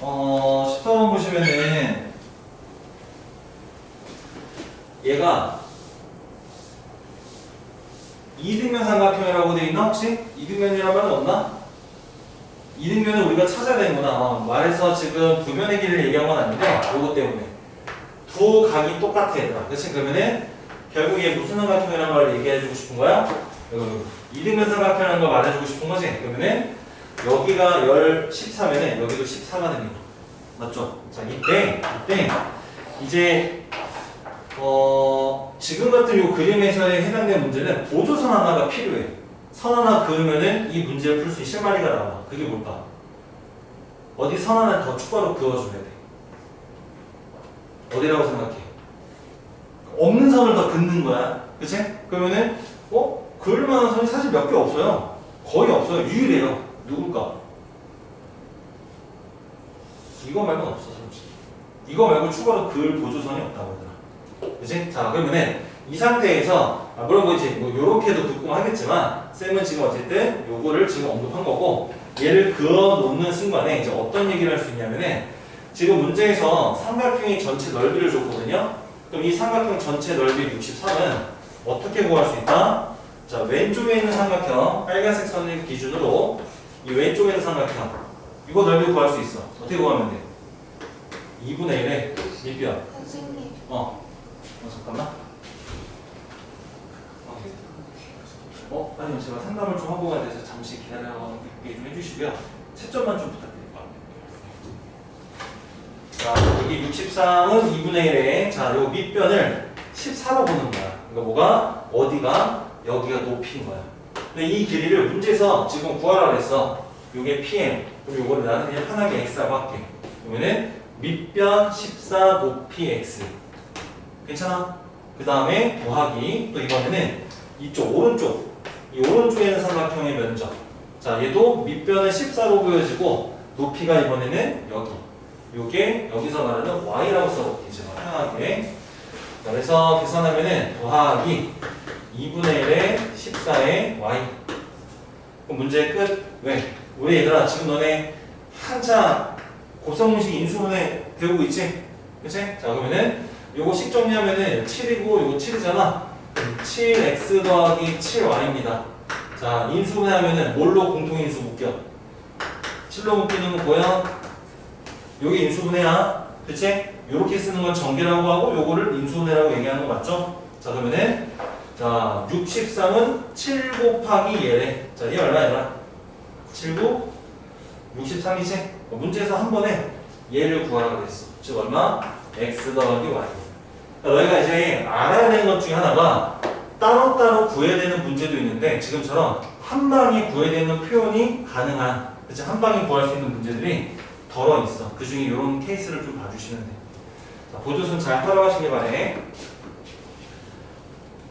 어, 14번 보시면은 얘가 이등변 삼각형이라고 돼 있나 혹시? 이등변이란 말은 없나? 이등변을 우리가 찾아야 되는구나. 어, 말해서 지금 두 변의 길이를 얘기한 건 아닌데 요거 때문에 두 각이 똑같아 얘들아. 그렇지? 그러면은 결국 얘 무슨 삼각형이라는 걸 얘기해주고 싶은 거야? 이등변 삼각형이라는 걸 말해주고 싶은 거지? 그러면은 여기가 열 14면은 여기도 14가 됩니다. 맞죠? 자 이때 이때 이제 어 지금 같은 요 그림에서의 해당되는 문제는 보조선 하나가 필요해. 선 하나 그으면은 이 문제를 풀 수 있는 실마리가 나와. 그게 뭘까? 어디 선 하나 더 추가로 그어줘야 돼. 어디라고 생각해? 없는 선을 더 긋는 거야. 그치? 그러면은 어? 그을 만한 선이 사실 몇 개 없어요. 거의 없어요. 유일해요. 누굴까? 이거 말고는 없어, 솔직히. 이거 말고 추가로 그을 보조선이 없다고 하더라. 그치? 자, 그러면은 이 상태에서, 아, 물론 뭐 이제 뭐 요렇게도 긋고 하겠지만, 쌤은 지금 어쨌든 요거를 지금 언급한 거고, 얘를 그어 놓는 순간에 이제 어떤 얘기를 할 수 있냐면은, 지금 문제에서 삼각형의 전체 넓이를 줬거든요? 그럼 이 삼각형 전체 넓이 63은 어떻게 구할 수 있다? 자, 왼쪽에 있는 삼각형, 빨간색 선을 기준으로 이 왼쪽에 있는 삼각형, 이거 넓이 구할 수 있어. 어떻게 구하면 돼? 2분의 1의 밑변. 선생님 어. 어, 잠깐만. 어. 어, 아니요. 제가 상담을 좀 하고 가야 돼서 잠시 기다려게 좀 해주시고요. 채점만 좀 부탁드릴게요. 자, 여기 63은 2분의 1에, 자, 요 밑변을 14로 보는 거야. 그러니까 뭐가? 어디가? 여기가 높이인 거야. 근데 이 길이를 문제에서 지금 구하라 그랬어. 요게 PM. 그럼 요거를 나는 그냥 편하게 X라고 할게. 그러면은 밑변 14 높이 X. 괜찮아? 그 다음에 더하기 또 이번에는 이쪽 오른쪽 이 오른쪽에 있는 삼각형의 면적 자 얘도 밑변은 14로 보여지고 높이가 이번에는 여기 요게 여기서 말하는 y라고 써볼게 이제 편하게 자, 그래서 계산하면은 더하기 2분의 1에 14의 y 문제 끝 왜? 우리 얘들아 지금 너네 한자 곱셈공식 인수분해 배우고 있지? 그치? 자 그러면은 요거 식 정리하면은 7이고 요거 7이잖아 7x 더하기 7y입니다 자 인수분해하면은 뭘로 공통인수 묶여? 7로 묶이는 건 뭐야? 요게 인수분해야 그치? 요렇게 쓰는 건 전개라고 하고 요거를 인수분해라고 얘기하는 거 맞죠? 자 그러면은 자 63은 7 곱하기 얘래 자 얘 얼마야? 7곱 63이지? 문제에서 한 번에 얘를 구하라고 그랬어 즉 얼마? x 더하기 y 그러니까 너희가 이제 알아야 되는 것 중에 하나가 따로따로 구해야 되는 문제도 있는데 지금처럼 한 방에 구해야 되는 표현이 가능한 그치? 한 방에 구할 수 있는 문제들이 덜어 있어 그 중에 이런 케이스를 좀 봐주시면 돼 자, 보조선 잘 따라가시길 바래